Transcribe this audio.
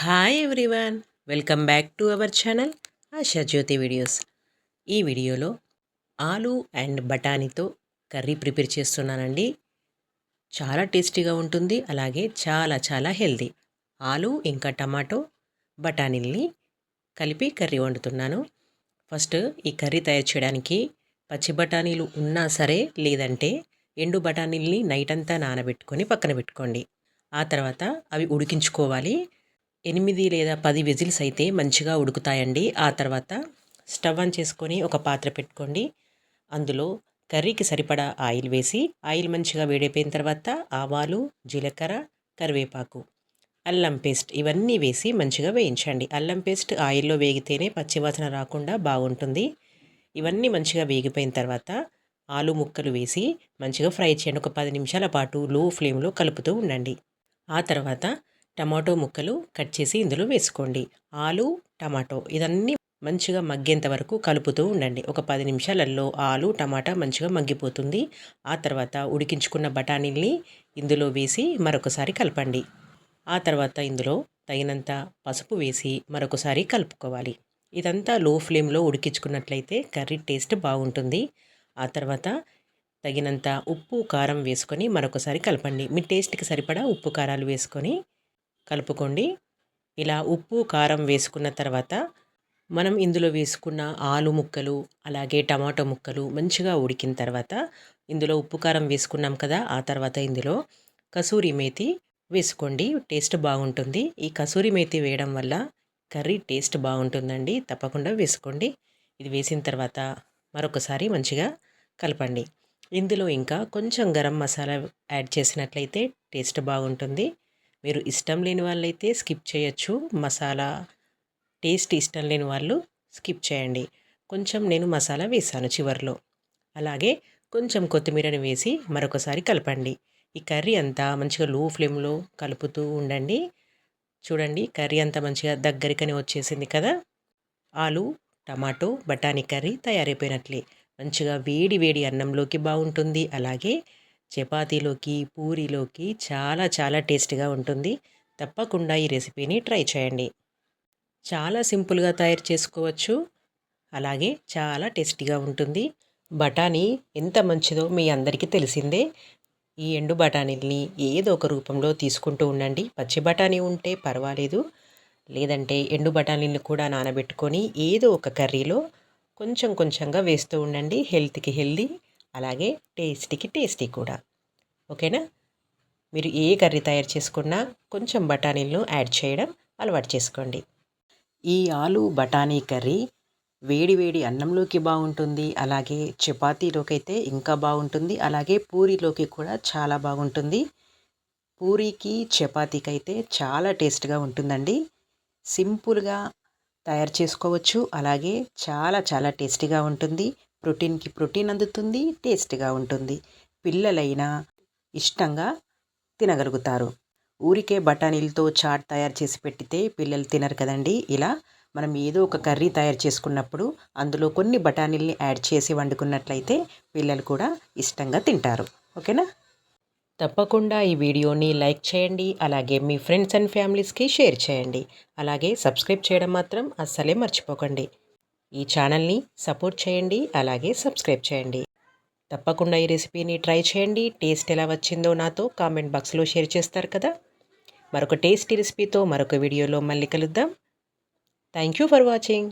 Hi everyone welcome back to our channel Ashajyothi videos ఈ వీడియోలో ఆలు అండ్ బఠానీతో కర్రీ ప్రిపేర్ చేస్తున్నానండి. చాలా టేస్టీగా ఉంటుంది అలాగే చాలా చాలా హెల్దీ. ఆలు ఇంకా టమాటో బఠానీల్ని కలిపి కర్రీ వండుతున్నాను. ఫస్ట్ ఈ కర్రీ తయారు చేయడానికి పచ్చి బఠానీలు ఉన్నా సరే లేదంటే ఎండు బఠానీల్ని నైట్ అంతా నానబెట్టుకొని పక్కన పెట్టుకోండి. ఆ తర్వాత అవి ఉడికించుకోవాలి. ఎనిమిది లేదా పది విజిల్స్ అయితే మంచిగా ఉడుకుతాయండి. ఆ తర్వాత స్టవ్ ఆన్ చేసుకొని ఒక పాత్ర పెట్టుకోండి. అందులో కర్రీకి సరిపడా ఆయిల్ వేసి ఆయిల్ మంచిగా వేడైపోయిన తర్వాత ఆవాలు జీలకర్ర కరివేపాకు అల్లం పేస్ట్ ఇవన్నీ వేసి మంచిగా వేయించండి. అల్లం పేస్ట్ ఆయిల్లో వేగితేనే పచ్చివాసన రాకుండా బాగుంటుంది. ఇవన్నీ మంచిగా వేగిపోయిన తర్వాత ఆలు ముక్కలు వేసి మంచిగా ఫ్రై చేయండి. ఒక పది నిమిషాల పాటు లో ఫ్లేమ్లో కలుపుతూ ఉండండి. ఆ తర్వాత టమాటో ముక్కలు కట్ చేసి ఇందులో వేసుకోండి. ఆలు టమాటో ఇదన్నీ మంచిగా మగ్గేంత వరకు కలుపుతూ ఉండండి. ఒక పది నిమిషాలలో ఆలు టమాటా మంచిగా మగ్గిపోతుంది. ఆ తర్వాత ఉడికించుకున్న బఠానీల్ని ఇందులో వేసి మరొకసారి కలపండి. ఆ తర్వాత ఇందులో తగినంత పసుపు వేసి మరొకసారి కలుపుకోవాలి. ఇదంతా లో ఫ్లేమ్లో ఉడికించుకున్నట్లయితే కర్రీ టేస్ట్ బాగుంటుంది. ఆ తర్వాత తగినంత ఉప్పు కారం వేసుకొని మరొకసారి కలపండి. మీ టేస్ట్కి సరిపడా ఉప్పు కారాలు వేసుకొని కలుపుకోండి. ఇలా ఉప్పు కారం వేసుకున్న తర్వాత మనం ఇందులో వేసుకున్న ఆలు ముక్కలు అలాగే టమాటో ముక్కలు మంచిగా ఉడికిన తర్వాత ఇందులో ఉప్పు కారం వేసుకున్నాం కదా ఆ తర్వాత ఇందులో కసూరి మేతి వేసుకోండి. టేస్ట్ బాగుంటుంది. ఈ కసూరి మేతి వేయడం వల్ల కర్రీ టేస్ట్ బాగుంటుందండి. తప్పకుండా వేసుకోండి. ఇది వేసిన తర్వాత మరొకసారి మంచిగా కలపండి. ఇందులో ఇంకా కొంచెం గరం మసాలా యాడ్ చేసినట్లయితే టేస్ట్ బాగుంటుంది. మీరు ఇష్టం లేని వాళ్ళైతే స్కిప్ చేయొచ్చు. మసాలా టేస్ట్ ఇష్టం లేని వాళ్ళు స్కిప్ చేయండి. కొంచెం నేను మసాలా వేసాను చివరిలో. అలాగే కొంచెం కొత్తిమీరని వేసి మరొకసారి కలపండి. ఈ కర్రీ అంతా మంచిగా లో ఫ్లేమ్లో కలుపుతూ ఉండండి. చూడండి కర్రీ అంతా మంచిగా దగ్గరికనే వచ్చేసింది కదా? ఆలు టమాటో బఠానీ కర్రీ తయారైపోయినట్లే. మంచిగా వేడి వేడి అన్నంలోకి బాగుంటుంది. అలాగే చపాతీలోకి పూరీలోకి చాలా చాలా టేస్టీగా ఉంటుంది. తప్పకుండా ఈ రెసిపీని ట్రై చేయండి. చాలా సింపుల్గా తయారు చేసుకోవచ్చు. అలాగే చాలా టేస్టీగా ఉంటుంది. బఠానీ ఎంత మంచిదో మీ అందరికీ తెలిసిందే. ఈ ఎండు బఠానీల్ని ఏదో ఒక రూపంలో తీసుకుంటూ ఉండండి. పచ్చి బఠానీ ఉంటే పర్వాలేదు. లేదంటే ఎండు బఠానీలను కూడా నానబెట్టుకొని ఏదో ఒక కర్రీలో కొంచెం కొంచెంగా వేస్తూ ఉండండి. హెల్త్కి హెల్దీ అలాగే టేస్టీకి టేస్టీ కూడా. ఓకేనా? మీరు ఏ కర్రీ తయారు చేసుకున్నా కొంచెం బఠానీలను యాడ్ చేయడం అలవాటు చేసుకోండి. ఈ ఆలు బఠానీ కర్రీ వేడి వేడి అన్నంలోకి బాగుంటుంది. అలాగే చపాతీలోకి అయితే ఇంకా బాగుంటుంది. అలాగే పూరీలోకి కూడా చాలా బాగుంటుంది. పూరీకి చపాతీకి అయితే చాలా టేస్ట్గా ఉంటుందండి. సింపుల్గా తయారు చేసుకోవచ్చు. అలాగే చాలా చాలా టేస్టీగా ఉంటుంది. ప్రోటీన్కి ప్రోటీన్ అందుతుంది టేస్ట్గా ఉంటుంది. పిల్లలైనా ఇష్టంగా తినగలుగుతారు. ఊరికే బఠానీలతో చాట్ తయారు చేసి పెట్టితే పిల్లలు తినరు కదండి. ఇలా మనం ఏదో ఒక కర్రీ తయారు చేసుకున్నప్పుడు అందులో కొన్ని బఠానీల్ని యాడ్ చేసి వండుకున్నట్లయితే పిల్లలు కూడా ఇష్టంగా తింటారు. ఓకేనా? తప్పకుండా ఈ వీడియోని లైక్ చేయండి అలాగే మీ ఫ్రెండ్స్ అండ్ ఫ్యామిలీస్కి షేర్ చేయండి. అలాగే సబ్స్క్రైబ్ చేయడం మాత్రం అస్సలే మర్చిపోకండి. ఈ ఛానల్ని సపోర్ట్ చేయండి అలాగే సబ్స్క్రైబ్ చేయండి. తప్పకుండా ఈ రెసిపీని ట్రై చేయండి. టేస్ట్ ఎలా వచ్చిందో నాతో కామెంట్ బాక్స్లో షేర్ చేస్తారు కదా. మరొక టేస్టీ రెసిపీతో మరొక వీడియోలో మళ్ళీ కలుద్దాం. Thank you for watching.